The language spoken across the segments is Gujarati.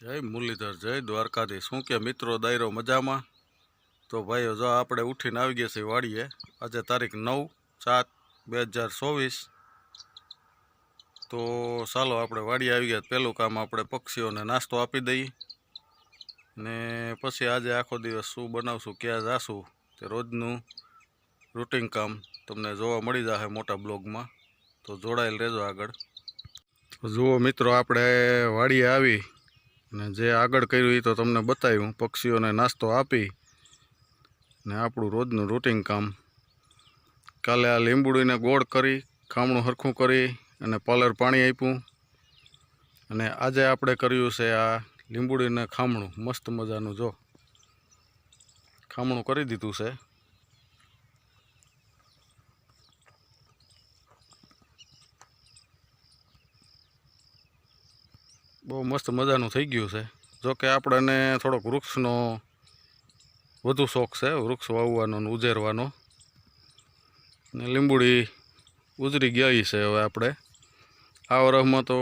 જય મુરલીધર, જય દ્વારકાધીશ. શું કે મિત્રો, દાયરો મજામાં? તો ભાઈઓ, જો આપણે ઉઠીને આવી ગયા છીએ વાડીએ. આજે તારીખ નવ સાત બે હજાર ચોવીસ. તો ચાલો આપણે વાડીએ આવી ગયા. પહેલું કામ આપણે પક્ષીઓને નાસ્તો આપી દઈએ. ને પછી આજે આખો દિવસ શું બનાવશું, ક્યાં જાશું, તે રોજનું રૂટિન કામ તમને જોવા મળી જશે મોટા બ્લોગમાં. તો જોડાયેલ રહેજો આગળ. જુઓ મિત્રો, આપણે વાડીએ આવી ને જે આગળ કર્યું એ તો તમને બતાવ્યું. પક્ષીઓને નાસ્તો આપી ને આપણું રોજનું રૂટિન કામ. કાલે આ લીંબુડીને ગોળ કરી, ખામણું હરખું કરી અને પાલર પાણી આપ્યું. અને આજે આપણે કર્યું છે આ લીંબુડીને ખામણું. મસ્ત મજાનું જો. ખામણું કરી દીધું છે. બહુ મસ્ત મજાનું થઈ ગયું છે. જો કે આપણને થોડોક વૃક્ષનો વધુ શોખ છે, વૃક્ષ વાવવાનો ને ઉજેરવાનો. ને લીંબુડી ઉજરી ગઈ છે હવે આપણે. આ વરસમાં તો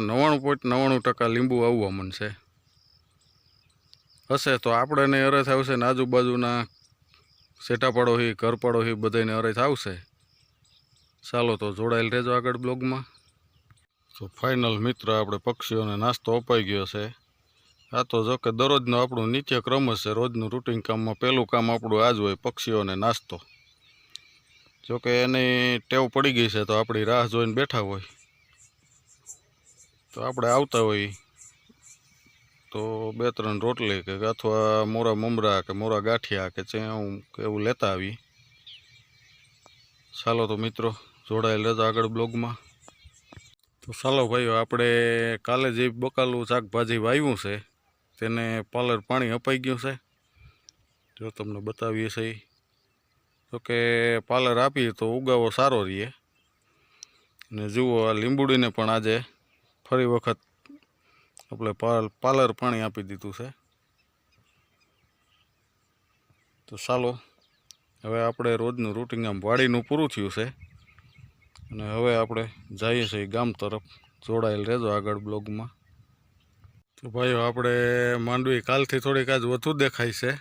નવ્વાણું પોઈન્ટ નવ્વાણું ટકા લીંબુ આવવા મનશે હશે તો આપણને અરથ આવશે ને આજુબાજુના સેટા પાડોશી ઘર પાડોશી બધાને અરથ આવશે. ચાલો તો જોડાયેલ રહેજો આગળ બ્લોગમાં. તો ફાઇનલ મિત્ર આપણે પક્ષીઓને નાસ્તો અપાઈ ગયો છે. આ તો જો કે દરરોજનો આપણું નિત્યક્રમ છે, રોજનું રૂટિન કામમાં પહેલું કામ આપણું આ જ હોય પક્ષીઓને નાસ્તો. જો કે એની ટેવ પડી ગઈ છે તો આપણી રાહ જોઈને બેઠા હોય. તો આપણે આવતા હોય તો બે ત્રણ રોટલી કે અથવા મોરા મમરા કે મોરા ગાંઠિયા કે ચેવું કે એવું લેતા આવી. ચાલો તો મિત્રો, જોડાયેલ રજા આગળ બ્લોગમાં. તો ચાલો ભાઈઓ, આપણે કાલે જે બકાલું શાકભાજી વાવ્યું છે, તેને પાલર પાણી અપાઈ ગયું છે. જો તમને બતાવીએ છીએ તો કે પાલર આપીએ તો ઉગાવો સારો રહીએ ને જુઓ, આ લીંબુડીને પણ આજે ફરી વખત આપણે પાલ પાલર પાણી આપી દીધું છે. તો ચાલો હવે આપણે રોજનું રૂટિંગ આમ વાડીનું પૂરું થયું છે. અને હવે આપણે જઈએ છીએ ગામ તરફ. જોડાયેલ રહેજો આગળ બ્લોગમાં. તો ભાઈઓ, આપણે માંડવી કાલથી થોડીક આજ વધુ દેખાય છે.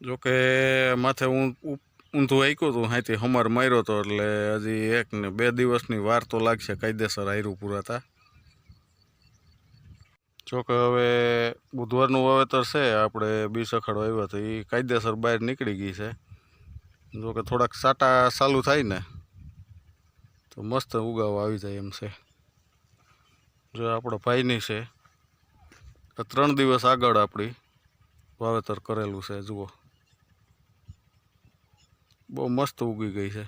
જોકે માથે હું ઊંધું આક્યું હતું હાથી હમર માર્યો હતો એટલે હજી એક ને બે દિવસની વાર તો લાગશે, કાયદેસર આયરું પૂરાતા જોકે હવે બુધવારનું વાવેતર છે, આપણે બી સખડ આવ્યો તો એ કાયદેસર બહાર નીકળી ગઈ છે. જોકે થોડાક સાટા ચાલુ થાય ને તો મસ્ત ઉગાવ આવી જાય એમ છે. જો આપણો ભાઈની છે ત્રણ દિવસ આગળ આપણી વાવેતર કરેલું છે, જુઓ. બહુ મસ્ત ઉગી ગઈ છે.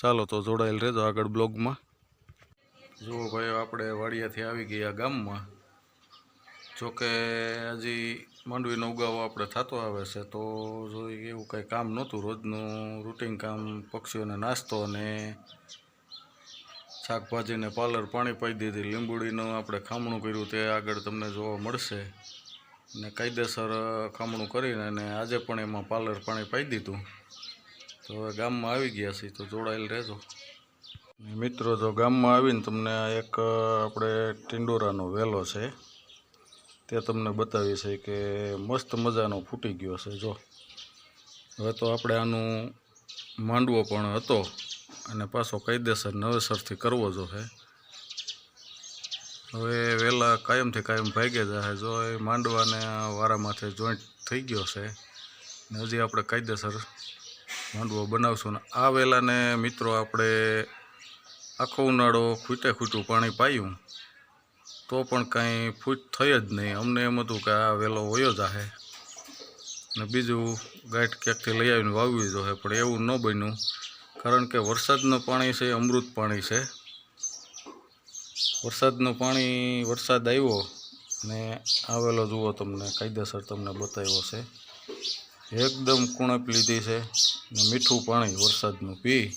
ચાલો તો જોડાયેલ રહેજો આગળ બ્લોગમાં. જુઓ ભાઈ આપણે વાડિયાથી આવી ગયા ગામમાં. જોકે હજી માંડવીનો ઉગાવો આપણે થતો આવે છે, તો જો એવું કંઈ કામ નહોતું, રોજનું રૂટિન કામ, પક્ષીઓને નાસ્તો અને શાકભાજીને પાલર પાણી પાઈ દીધી, લીંબુડીનું આપણે ખામણું કર્યું, તે આગળ તમને જોવા મળશે. ને કાયદેસર ખામણું કરીને અને આજે પણ એમાં પાલર પાણી પાઈ દીધું. તો હવે ગામમાં આવી ગયા છીએ, તો જોડાયેલ રહેજો. મિત્રો, જો ગામમાં આવીને તમને એક, આપણે ટિંડોરાનો વેલો છે. તે તમને બતાવી છે કે મસ્ત મજાનો ફૂટી ગયો છે, જો. હવે તો આપણે આનું માંડવો પણ હતો અને પાછો કાયદેસર નવેસરથી કરવો જો છે હવે વહેલા કાયમથી કાયમ ભાગે જાય જો એ માંડવાને વારામાથે જોઈન્ટ થઈ ગયો છે. ને હજી આપણે કાયદેસર માંડવો બનાવશું. ને આ વેલાને મિત્રો આપણે આખો ઉનાળો ખૂટે ખૂટું પાણી પાયું. તો પણ કાંઈ ફૂટ થઈ જ નહીં. અમને એમ હતું કે આ વેલો વયો જાહે. ને બીજું ગાંઠ ક્યાંકથી લઈ આવીને વાવવી જોઈએ પણ એવું ન બન્યું. કારણ કે વરસાદનું પાણી છે અમૃત પાણી છે. વરસાદનું પાણી, વરસાદ આવ્યો ને આવેલો જુઓ તમને, કાયદેસર તમને બતાવ્યો છે. એકદમ કુણપ લીધી છે ને મીઠું પાણી વરસાદનું. પી.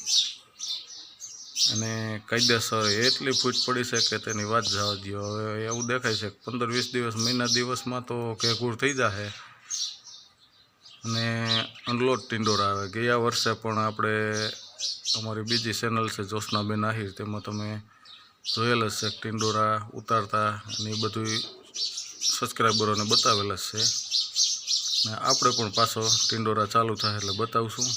અને કાયદેસર એટલી ફૂટ પડી છે કે તેની વાત જવા દો હવે એવું દેખાય છે પંદર વીસ દિવસ મહિના દિવસમાં તો ઘેઘૂર થઈ જશે અને અનલોડ ટિંડોર આવે. ગયા વર્ષે પણ આપણે અમારી બીજી ચેનલ છે જોશનાબેન આહિર, તેમાં તમે જોયેલ જ છે ટિંડોરા ઉતારતા અને એ બધું સબસ્ક્રાઈબરોને બતાવેલા છે. ને આપણે પણ પાછો ટિંડોરા ચાલુ થાય એટલે બતાવશું.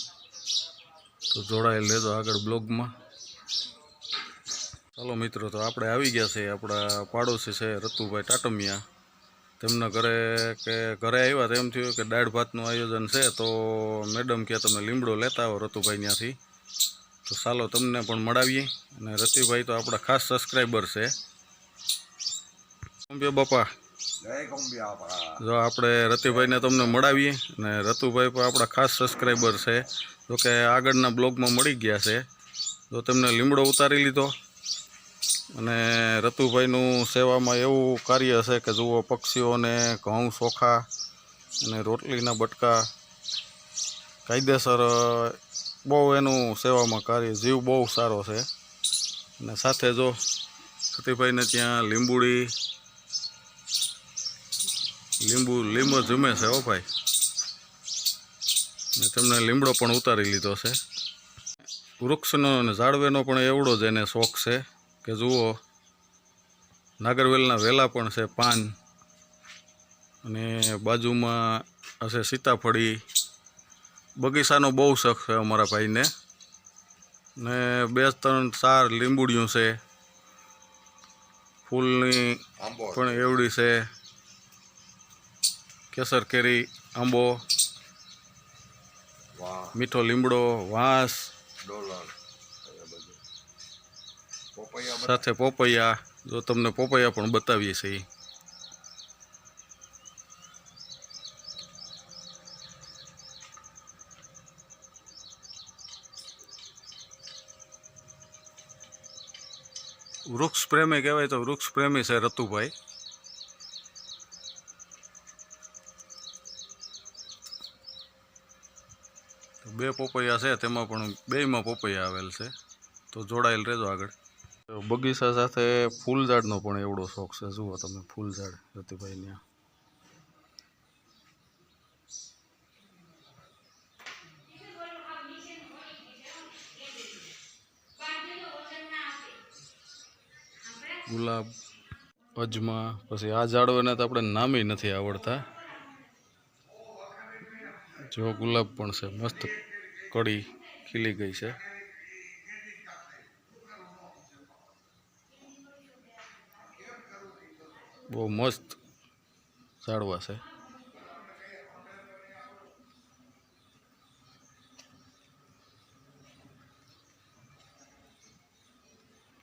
તો જોડાયેલ લેજો આગળ બ્લોગમાં. ચાલો મિત્રો તો આપણે આવી ગયા છે આપણા પાડોશી છે રતુભાઈ ટાટમિયા. તેમના ઘરે કે ઘરે આવ્યા તેમ એમ થયું કે દાળ ભાતનું આયોજન છે તો મેડમ કે તમે લીમડો લેતા આવો રતુભાઈ ત્યાંથી. તો ચાલો તમને પણ મળાવીએ. અને રતિભાઈ તો આપણા ખાસ સબસ્ક્રાઈબર છે. અંબે બાપા? જો આપણે રતિભાઈને તમને મળાવીએ. અને રતુભાઈ પણ આપણા ખાસ સબસ્ક્રાઈબર છે. જો કે આગળના બ્લોગમાં મળી ગયા છે. તો તેમને લીમડો ઉતારી લીધો. અને રતુભાઈનું સેવામાં એવું કાર્ય છે કે જુઓ પક્ષીઓને ઘઉં, ચોખા અને રોટલીના બટકા કાયદેસર બહુ એનું સેવામાં કાર્ય, જીવ બહુ સારો છે. અને સાથે જો રતિભાઈને ત્યાં લીંબુડી, લીંબુ, લીંબો જમે છે હો ભાઈ. ને તેમને લીમડો પણ ઉતારી લીધો છે. વૃક્ષનો અને ઝાડવેનો પણ એવડો જ એને શોખ છે. કે જુઓ નાગરવેલના વેલા પણ છે પાન. અને બાજુમાં હશે સીતાફળી. બગીચાનો બહુ શોખ છે અમારા ભાઈને. ને બે ત્રણ ચાર લીંબુડિયું છે. ફૂલની પણ એવડી છે. કેસર કેરી આંબો. મીઠો લીમડો વાંસ. ડોલર. સાથે પોપૈયા, જો તમને પોપૈયા પણ બતાવીએ છીએ. વૃક્ષ પ્રેમી કહેવાય તો વૃક્ષ પ્રેમી છે રતુભાઈ. બે પોપૈયા છે, તેમાં પણ બેયમાં પોપૈયા આવેલ છે. તો જોડાયેલ રહેજો આગળ. તો બગીચા સાથે ફૂલઝાડનો પણ એવડો શોખ છે. જુઓ તમે ફૂલઝાડ જતીભાઈ ત્યાં ગુલાબ, અજમા, પછી આ ઝાડવાને તો આપણે નામી નથી આવડતા. જો ગુલાબ પણ છે, મસ્ત કડી ખીલી ગઈ છે. બહુ મસ્ત ઝાડવા છે.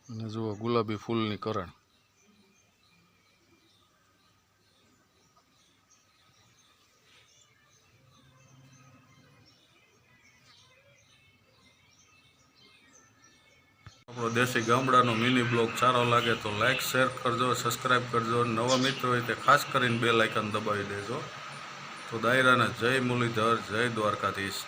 અને જુઓ ગુલાબી ફૂલની કરણ. આપણો દેશી ગામડાનો મિની બ્લોગ સારો લાગે તો લાઇક શેર કરજો સબસ્ક્રાઈબ કરજો. નવા મિત્રો હોય તે ખાસ કરીને બે લાઇકન દબાવી દેજો. તો દાયરાને જય મુરલીધર, જય દ્વારકાધીશ.